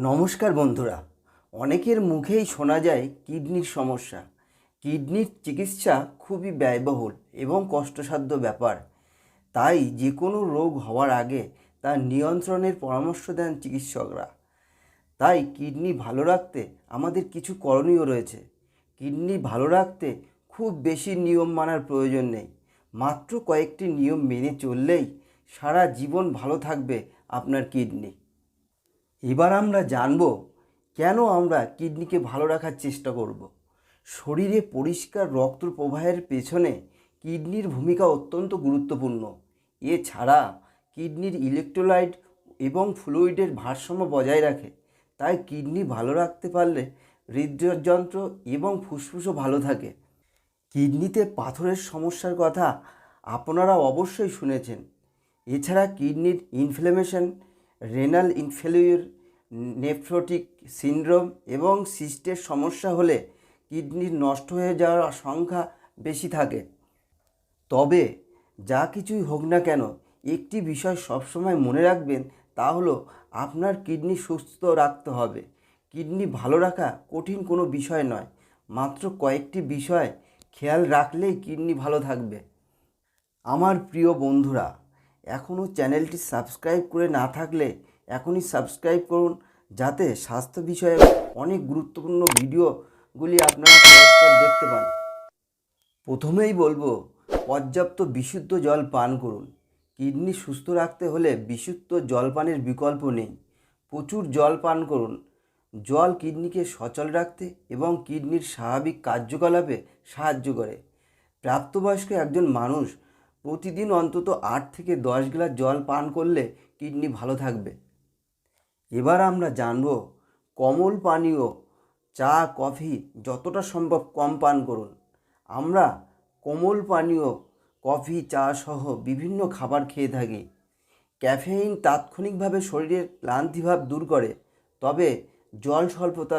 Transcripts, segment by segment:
নমস্কার বন্ধুরা। অনেকের মুখেই শোনা যায় কিডনির সমস্যা। কিডনির চিকিৎসা খুবই ব্যয়বহুল এবং কষ্টসাধ্য ব্যাপার। তাই যে কোনো রোগ হওয়ার আগে তার নিয়ন্ত্রণের পরামর্শ দেন চিকিৎসকরা। তাই কিডনি ভালো রাখতে আমাদের কিছু করণীয় রয়েছে। কিডনি ভালো রাখতে খুব বেশি নিয়ম মানার প্রয়োজন নেই। মাত্র কয়েকটি নিয়ম মেনে চললেই সারা জীবন ভালো থাকবে আপনার কিডনি। এবার আমরা জানব কেন আমরা কিডনিকে ভালো রাখার চেষ্টা করব। শরীরে পরিষ্কার রক্ত প্রবাহের পেছনে কিডনির ভূমিকা অত্যন্ত গুরুত্বপূর্ণ। এছাড়া কিডনির ইলেকট্রোলাইট এবং ফ্লুইডের ভারসাম্য বজায় রাখে। তাই কিডনি ভালো রাখতে পারলে হৃদযন্ত্র এবং ফুসফুসও ভালো থাকে। কিডনিতে পাথরের সমস্যার কথা আপনারা অবশ্যই শুনেছেন। এছাড়া কিডনির inflammation renal failure nephrotic syndrome এবং সিস্টের সমস্যা হলে কিডনির নষ্ট হয়ে যাওয়ার সংখ্যা বেশি থাকে। তবে যা কিছুই হোক না কেন, একটি বিষয় সবসময় মনে রাখবেন, তা হলো আপনার কিডনি সুস্থ রাখতে হবে। কিডনি ভালো রাখা কঠিন কোনো বিষয় নয়, মাত্র কয়েকটি বিষয় খেয়াল রাখলেই কিডনি ভালো থাকবে। আমার প্রিয় বন্ধুরা এখনও চ্যানেলটি সাবস্ক্রাইব করে না থাকলে এখনই সাবস্ক্রাইব করুন যাতে স্বাস্থ্য বিষয়ে অনেক গুরুত্বপূর্ণ ভিডিওগুলি আপনারা পরস্পর দেখতে পান। প্রথমেই বলব, পর্যাপ্ত বিশুদ্ধ জল পান করুন। কিডনি সুস্থ রাখতে হলে বিশুদ্ধ জল পানের বিকল্প নেই। প্রচুর জল পান করুন। জল কিডনিকে সচল রাখতে এবং কিডনির স্বাভাবিক কার্যকলাপে সাহায্য করে। প্রাপ্তবয়স্ক একজন মানুষ প্রতিদিন অন্তত আট থেকে দশ গ্লাস জল পান করলে কিডনি ভালো থাকবে। এবার আমরা জানব, কমল পানীয় চা, কফি যতটা সম্ভব কম পান করুন। আমরা কোমল পানীয়, কফি, চা সহ বিভিন্ন খাবার খেয়ে থাকি। ক্যাফেইন তাৎক্ষণিকভাবে শরীরের ক্লান্তিভাব দূর করে, তবে জল স্বল্পতা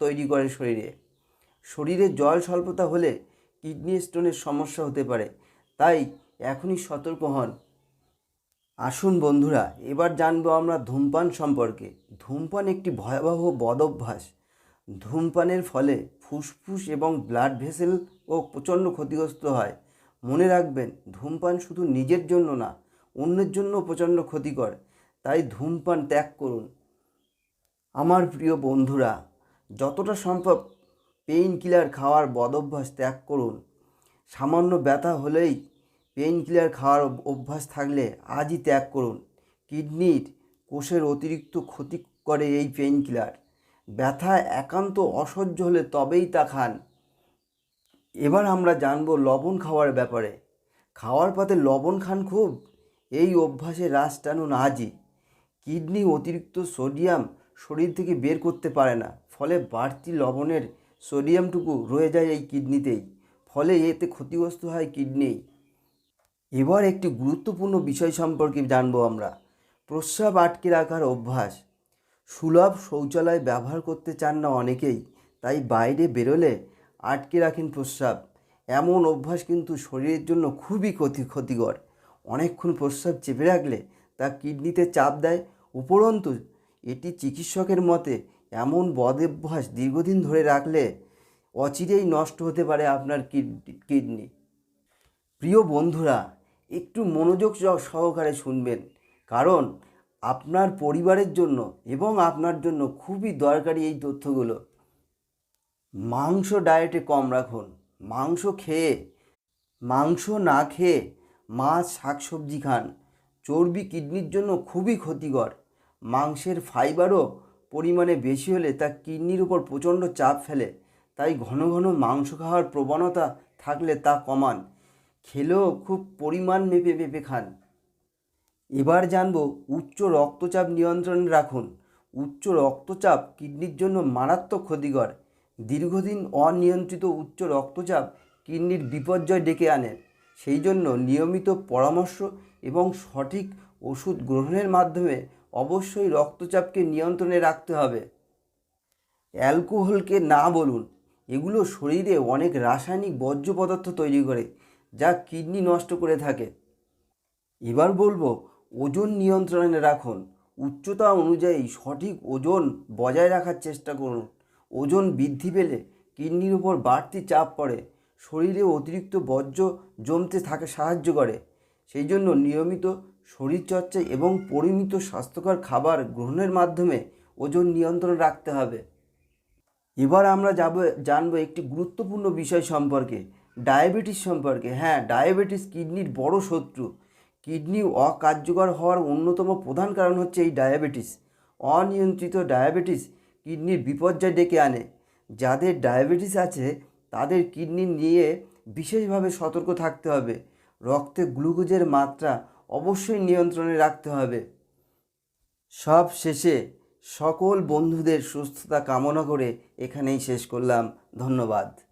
তৈরি করে শরীরে। শরীরে জল স্বল্পতা হলে কিডনি স্টোনের সমস্যা হতে পারে। তাই এখনই সতর্ক হন। আসুন বন্ধুরা, এবার জানব আমরা ধূমপান সম্পর্কে। ধূমপান একটি ভয়াবহ বদভ্যাস। ধূমপানের ফলে ফুসফুস এবং ব্লাড ভেসেল ও প্রচণ্ড ক্ষতিগ্রস্ত হয়। মনে রাখবেন, ধূমপান শুধু নিজের জন্য না, অন্যের জন্য প্রচণ্ড ক্ষতিকর। তাই ধূমপান ত্যাগ করুন। আমার প্রিয় বন্ধুরা, যতটা সম্ভব পেইন কিলার খাওয়ার বদভ্যাস ত্যাগ করুন। সামান্য ব্যথা হলেই পেইন কিলার খাওয়ার অভ্যাস থাকলে আজই ত্যাগ করুন। কিডনির কোষের অতিরিক্ত ক্ষতি করে এই পেইন কিলার ব্যথা একান্ত অসহ্য হলে তবেই তা খান। এবার আমরা জানব লবণ খাওয়ার ব্যাপারে। খাওয়ার পাতে লবণ খান খুব, এই অভ্যাসে রাস টানুন আজই। কিডনি অতিরিক্ত সোডিয়াম শরীর থেকে বের করতে পারে না, ফলে বাড়তি লবণের সোডিয়ামটুকু রয়ে যায় এই কিডনিতেই। ফলে এতে ক্ষতিগ্রস্ত হয় কিডনি। এবার একটি গুরুত্বপূর্ণ বিষয় সম্পর্কে জানব আমরা। প্রস্রাব আটকে রাখার অভ্যাস। সুলভ শৌচালয় ব্যবহার করতে চান না অনেকেই, তাই বাইরে বেরোলে আটকে রাখেন প্রস্রাব। এমন অভ্যাস কিন্তু শরীরের জন্য খুবই ক্ষতি ক্ষতিকর। অনেকক্ষণ প্রস্রাব চেপে রাখলে তা কিডনিতে চাপ দেয়। উপরন্তু, এটি চিকিৎসকের মতে এমন বদ অভ্যাস দীর্ঘদিন ধরে রাখলে অচিরেই নষ্ট হতে পারে আপনার কিডনি। প্রিয় বন্ধুরা, একটু মনোযোগ সহকারে শুনবেন। কারণ আপনার পরিবারের জন্য এবং আপনার জন্য খুবই দরকারি এই তথ্যগুলো। মাংস ডায়েটে কম রাখুন। মাংস খেয়ে, মাংস না খেয়ে মাছ শাকসবজি খান। চর্বি কিডনির জন্য খুবই ক্ষতিকর। মাংসের ফাইবারও পরিমাণে বেশি হলে তা কিডনির উপর প্রচণ্ড চাপ ফেলে। তাই ঘন ঘন মাংস খাওয়ার প্রবণতা থাকলে তা কমান। খেলেও খুব পরিমাণ মেপে মেপে খান। এবার জানব উচ্চ রক্তচাপ নিয়ন্ত্রণে রাখুন। উচ্চ রক্তচাপ কিডনির জন্য মারাত্মক ক্ষতিকর। দীর্ঘদিন অনিয়ন্ত্রিত উচ্চ রক্তচাপ কিডনির বিপর্যয় ডেকে আনে। সেই জন্য নিয়মিত পরামর্শ এবং সঠিক ওষুধ গ্রহণের মাধ্যমে অবশ্যই রক্তচাপকে নিয়ন্ত্রণে রাখতে হবে। অ্যালকোহলকে না বলুন। এগুলো শরীরে অনেক রাসায়নিক বর্জ্য পদার্থ তৈরি করে, যা কিডনি নষ্ট করে থাকে। এবার বলব, ওজন নিয়ন্ত্রণে রাখুন। উচ্চতা অনুযায়ী সঠিক ওজন বজায় রাখার চেষ্টা করুন। ওজন বৃদ্ধি পেলে কিডনির উপর বাড়তি চাপ পড়ে। শরীরে অতিরিক্ত বর্জ্য জমতে থাকে, সাহায্য করে। সেই জন্য নিয়মিত শরীরচর্চা এবং পরিমিত স্বাস্থ্যকর খাবার গ্রহণের মাধ্যমে ওজন নিয়ন্ত্রণ রাখতে হবে। এবার আমরা যাব, জানব একটি গুরুত্বপূর্ণ বিষয় সম্পর্কে, ডায়াবেটিস সম্পর্কে। হ্যাঁ ডায়াবেটিস কিডনির বড় শত্রু। কিডনি অকার্যকর হওয়ার অন্যতম প্রধান কারণ হচ্ছে এই ডায়াবেটিস। অনিয়ন্ত্রিত ডায়াবেটিস কিডনির বিপর্যয় ডেকে আনে। যাদের ডায়াবেটিস আছে, তাদের কিডনি নিয়ে বিশেষভাবে সতর্ক থাকতে হবে। রক্তে গ্লুকোজের মাত্রা অবশ্যই নিয়ন্ত্রণে রাখতে হবে। সব শেষে সকল বন্ধুদের সুস্থতা কামনা করে এখানেই শেষ করলাম। ধন্যবাদ।